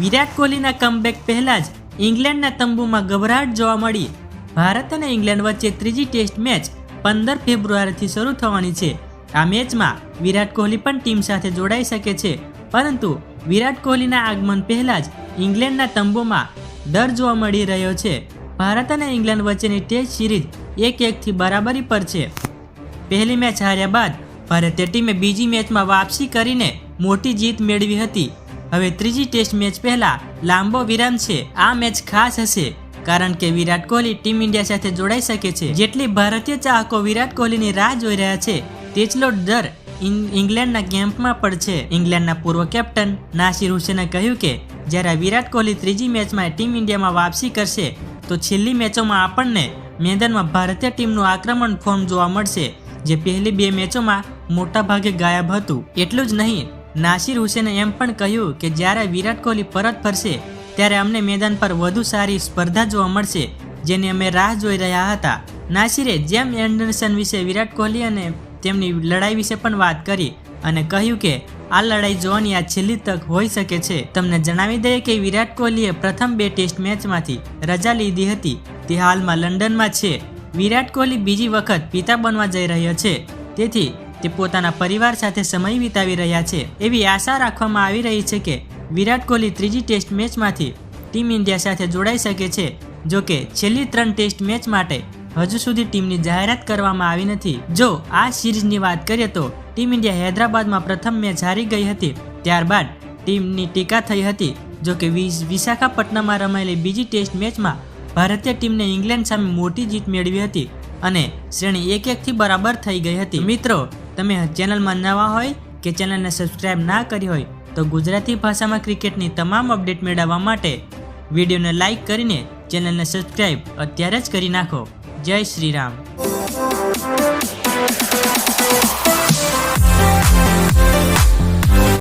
વિરાટ કોહલીના comeback પહેલા જ ઇંગ્લેન્ડના તંબુમાં ગભરાટ જોવા મળી. ભારત અને ઇંગ્લેન્ડ વચ્ચે ત્રીજી ટેસ્ટ મેચ પંદર ફેબ્રુઆરીથી શરૂ થવાની છે. આ મેચમાં વિરાટ કોહલી પણ ટીમ સાથે જોડાઈ શકે છે. પરંતુ વિરાટ કોહલીના આગમન પહેલા જ ઇંગ્લેન્ડના તંબુમાં ડર જોવા મળી રહ્યો છે. ભારત અને ઇંગ્લેન્ડ વચ્ચેની ટેસ્ટ સિરીઝ એક એકથી બરાબરી પર છે. પહેલી મેચ હાર્યા બાદ ભારતીય ટીમે બીજી મેચમાં વાપસી કરીને મોટી જીત મેળવી હતી. હવે ત્રીજી ટેસ્ટ મેચ પહેલા લાંબો વિરામ છે. આ મેચ ખાસ હશે, કારણ કે વિરાટ કોહલી ટીમ ઇન્ડિયા સાથે જોડાઈ શકે છે. જેટલી ભારતીય ચાહકો વિરાટ કોહલીની રાહ જોઈ રહ્યા છે, તેટલો ડર ઇંગ્લેન્ડના કેમ્પમાં પણ છે. ઇંગ્લેન્ડના પૂર્વ કેપ્ટન નાસિર હુસેને કહ્યું કે, જ્યારે વિરાટ કોહલી ત્રીજી મેચમાં ટીમ ઇન્ડિયામાં વાપસી કરશે, તો છેલ્લી મેચોમાં આપણને મેદાનમાં ભારતીય ટીમનું આક્રમણ ફોર્મ જોવા મળશે, જે પહેલી બે મેચોમાં મોટાભાગે ગાયબ હતું. એટલું જ નહીં નાસિર હુસેને એમ પણ કહ્યું કે જ્યારે વિરાટ કોહલી પરત ફરશે, ત્યારે અમને મેદાન પર વધુ સારી સ્પર્ધા જોવા મળશે, જેની અમે રાહ જોઈ રહ્યા હતા. નાસિરે જેમ એન્ડરસન વિશે વિરાટ કોહલી અને તેમની લડાઈ વિશે પણ વાત કરી અને કહ્યું કે, આ લડાઈ જોવાની આ છેલ્લી તક હોઈ શકે છે. તમને જણાવી દઈએ કે વિરાટ કોહલીએ પ્રથમ બે ટેસ્ટ મેચમાંથી રજા લીધી હતી. તે હાલમાં લંડનમાં છે. વિરાટ કોહલી બીજી વખત પિતા બનવા જઈ રહ્યો છે. તેથી તે પોતાના પરિવાર સાથે સમય વિતાવી રહ્યા છે. એવી આશા રાખવામાં આવી રહી છે કે વિરાટ કોહલી ત્રીજી ટેસ્ટ મેચમાંથી ટીમ ઇન્ડિયા સાથે જોડાઈ શકે છે, જો કે છેલ્લી ત્રણ ટેસ્ટ મેચ માટે હજુ સુધી ટીમની જાહેરાત કરવામાં આવી નથી. જો આ સિરીઝની વાત કરીએ તો ટીમ ઇન્ડિયા હૈદરાબાદમાં પ્રથમ મેચ હારી ગઈ હતી, ત્યારબાદ ટીમની ટીકા થઈ હતી, જો કે વિશ- વિશાખાપટ્ટનમમાં રમાયેલી બીજી ટેસ્ટ મેચમાં ભારતીય ટીમને ઇંગ્લેન્ડ સામે મોટી જીત મેળવી હતી અને શ્રેણી એક એકથી બરાબર થઈ ગઈ હતી. મિત્રો તમે ચેનલમાં નવા હોય કે ચેનલને સબસ્ક્રાઈબ ના કરી હોય, તો ગુજરાતી ભાષામાં ક્રિકેટની તમામ અપડેટ મેળવવા માટે વિડીયોને લાઇક કરીને ચેનલને સબસ્ક્રાઈબ અત્યારે જ કરી નાખો. જય શ્રી રામ